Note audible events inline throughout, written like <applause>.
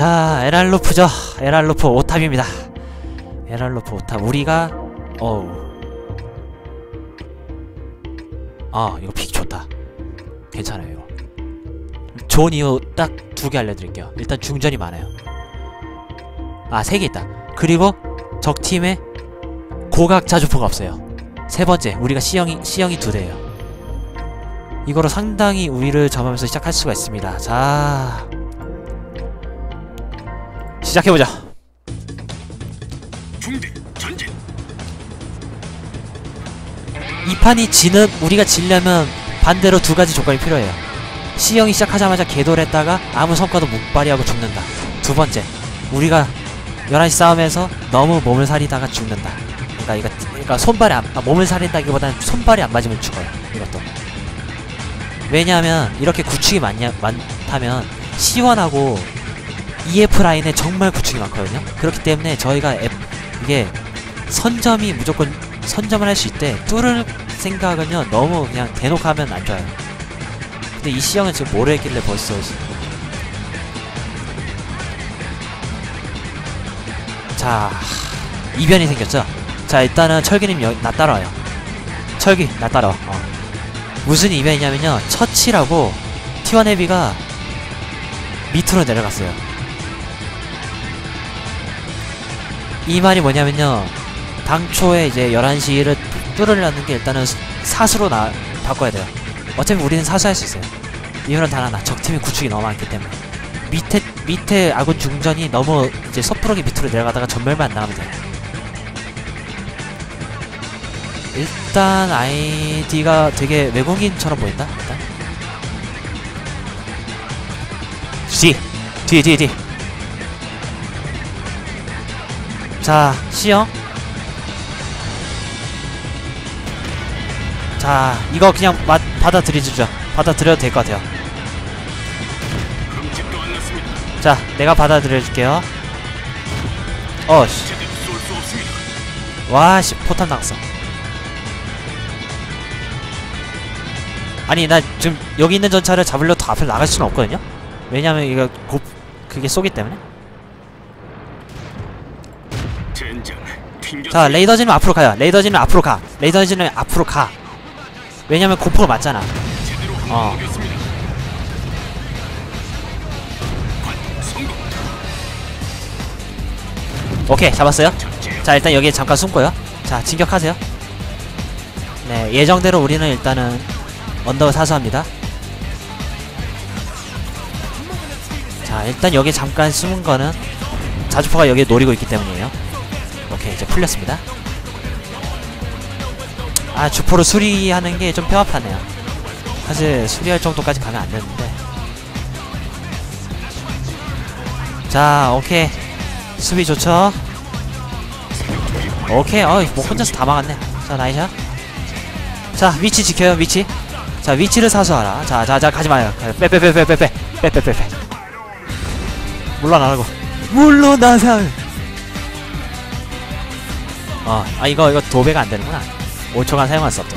자 에랄로프죠. 에랄로프 오탑입니다. 에랄로프 오탑. 우리가 어우. 아 이거 픽 좋다. 괜찮아요 이거. 좋은 이유 딱 두 개 알려드릴게요. 일단 중전이 많아요. 아 세 개 있다. 그리고 적팀에 고각 자주포가 없어요. 세 번째 우리가 C형이 C형이 두 대예요. 이거로 상당히 우위를 점하면서 시작할 수가 있습니다. 자 시작해보자 중대 전진 이 판이 지는 우리가 지려면 반대로 두 가지 조건이 필요해요. C형이 시작하자마자 개돌 했다가 아무 성과도 못 발휘하고 죽는다. 두 번째, 우리가 11시 싸움에서 너무 몸을 사리다가 죽는다. 그러니까 이거 그러니까 손발이 안 아, 몸을 사린다기보다는 손발이 안 맞으면 죽어요. 이것도. 왜냐하면 이렇게 구축이 많냐 많다면 C1하고 EF 라인에 정말 구축이 많거든요. 그렇기 때문에 저희가 F, 이게 선점이 무조건 선점을 할 수 있대. 뚫을 생각은요 너무 그냥 대놓고 하면 안 좋아요. 근데 이 시형은 지금 뭘 했길래 벌써 자 이변이 생겼죠? 자 일단은 철기님 여, 나 따라와요. 철기 나 따라와. 어. 무슨 이변이냐면요 처치라고 T1 헤비가 밑으로 내려갔어요 이 말이 뭐냐면요 당초에 이제 11시를 뚫으려는 게 일단은 사수로 나, 바꿔야 돼요. 어차피 우리는 사수할 수 있어요. 이유는 단 하나. 적팀이 구축이 너무 많기 때문에. 밑에, 밑에 아군 중전이 너무 이제 섣부르게 밑으로 내려가다가 전멸만 안 나가면 돼요. 일단 아이디가 되게 외국인처럼 보인다? 일단. 뒤! 뒤에, 뒤에, 뒤 자, C형. 자, 이거 그냥 마, 받아들이죠. 받아들여도 될 것 같아요. 자, 내가 받아들여줄게요. 어, 씨. 제대로 쏠수 없습니다 와, 씨, 포탄 당했어. 아니, 나 지금 여기 있는 전차를 잡으려 더 앞을 나갈 수는 없거든요? 왜냐면 이거 곱, 그게 쏘기 때문에. 자, 레이더진은 앞으로 가요. 레이더진은 앞으로 가. 레이더진은 앞으로 가. 왜냐면 고프가 맞잖아. 어. 오케이, 잡았어요. 자 일단 여기에 잠깐 숨고요 자 진격하세요 네 예정대로 우리는 일단은 언덕을 사수합니다 자 일단 여기 잠깐 숨은 거는 자주포가 여기 노리고 있기 때문이에요 오케이 이제 풀렸습니다. 아 주포로 수리하는 게 좀 뼈아파네요. 사실 수리할 정도까지 가면 안 되는데. 자 오케이. 수비 좋죠? 오케이. 어이 뭐 혼자서 다 막았네. 자 나이샤. 자 위치 지켜요 위치. 자 위치를 사수하라. 자 자 자 가지마요. 빼빼빼빼빼빼빼빼빼빼 물러나라고. 물러나사 어 아 이거 이거 도배가 안 되는구나. 5초간 사용할 수 없다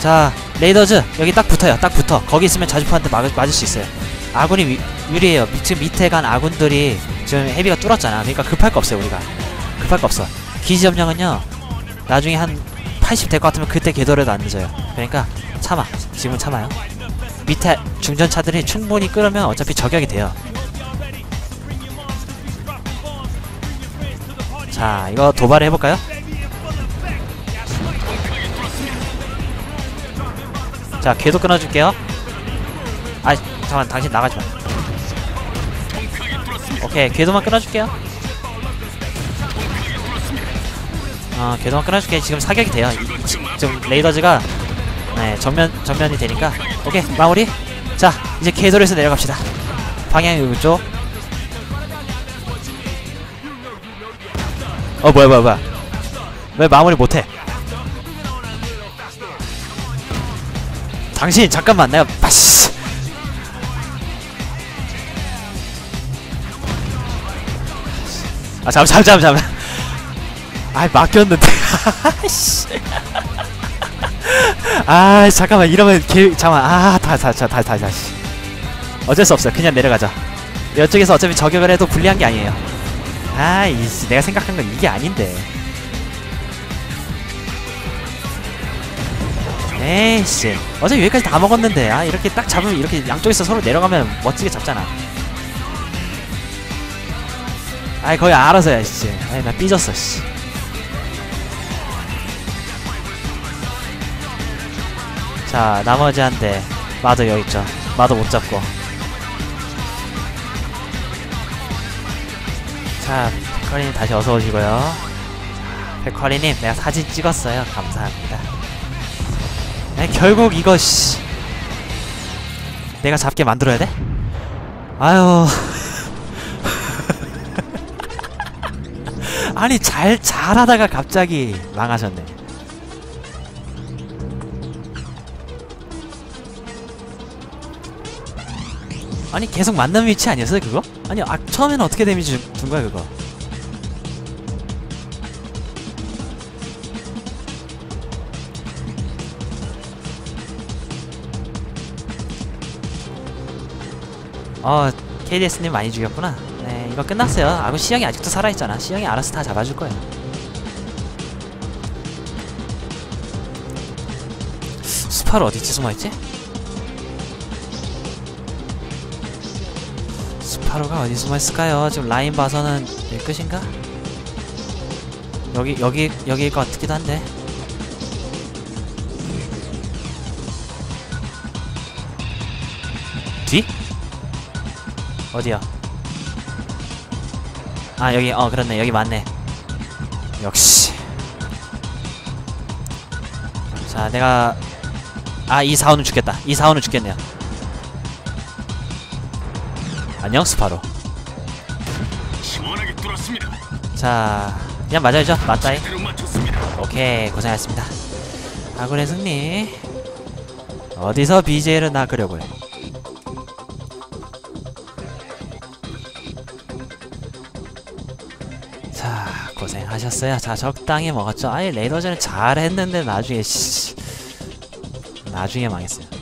자 레이더즈 여기 딱 붙어요 딱 붙어. 거기 있으면 자주포한테 막, 맞을 수 있어요. 아군이 위, 유리해요. 미- 지금 밑에 간 아군들이 지금 헤비가 뚫었잖아. 그러니까 급할 거 없어요 우리가. 급할 거 없어. 기지 점령은요 나중에 한 80 될 것 같으면 그때 궤도에도 안 늦어요. 그러니까 참아. 지금 참아요. 밑에 중전차들이 충분히 끌으면 어차피 저격이 돼요 자 이거 도발을 해볼까요? 자 궤도 끊어줄게요. 아 잠깐만 당신 나가지마. 오케이 궤도만 끊어줄게요. 어 궤도만 끊어줄게. 지금 사격이 돼요. 이- 지- 지금 레이더즈가 네 정면 정면이 되니까. 오케이 마무리. 자 이제 궤도에서 내려갑시다. 방향이 이쪽 어 뭐야 뭐야 뭐야. 왜 마무리 못해? 당신 잠깐만 내가 빠씨 아 잠, 잠, 잠, 잠. 아, 맡겼는데. <laughs> 씨. 아 잠깐만 이러면 개 잠깐만. 아다다다다 다, 다시 어쩔 수 없어요. 그냥 내려가자. 이쪽에서 어차피 저격을 해도 불리한 게 아니에요 아 이 내가 생각한 건 이게 아닌데. 에이씨. 어차피 여기까지 다 먹었는데 아 이렇게 딱 잡으면 이렇게 양쪽에서 서로 내려가면 멋지게 잡잖아. 아이 거의 알아서야 씨. 아이 나 삐졌어 씨. 자 나머지 한 대. 마도 여기 있죠. 마도 못 잡고 자 백화리님 다시 어서 오시고요. 자, 백화리님 내가 사진 찍었어요. 감사합니다. 에 결국 이거 씨. 내가 잡게 만들어야 돼? 아유. <laughs> 아니 잘 잘 하다가 갑자기 망하셨네 아니 계속 맞는 위치 아니었어요 그거? 아니 아 처음에는 어떻게 데미지 준, 준 거야 그거? 어 KDS님 많이 죽였구나 네 이거 끝났어요 아그 시영이 아직도 살아있잖아 시영이 알아서 다 잡아줄 거야 스파로 어디지 숨어있지? 스파로가 어디 숨어 있을까요? 지금 라인 봐서는 여기 끝인가? 여기 여기 여기일 것 같기도 한데 뒤? 어디야? 아 여기 어 그렇네 여기 맞네 역시 자 내가 아이 사원은 죽겠다 이 사원은 죽겠네요 안녕 스파로. 자 그냥 맞아야죠 맞췄습니다. 오케이 고생하셨습니다 아군의 승리 어디서 BJ를 낚으려고 해 자, 고생하셨어요. 자, 적당히 먹었죠. 아니, 레이더전을 잘 했는데, 나중에, 씨. 나중에 망했어요.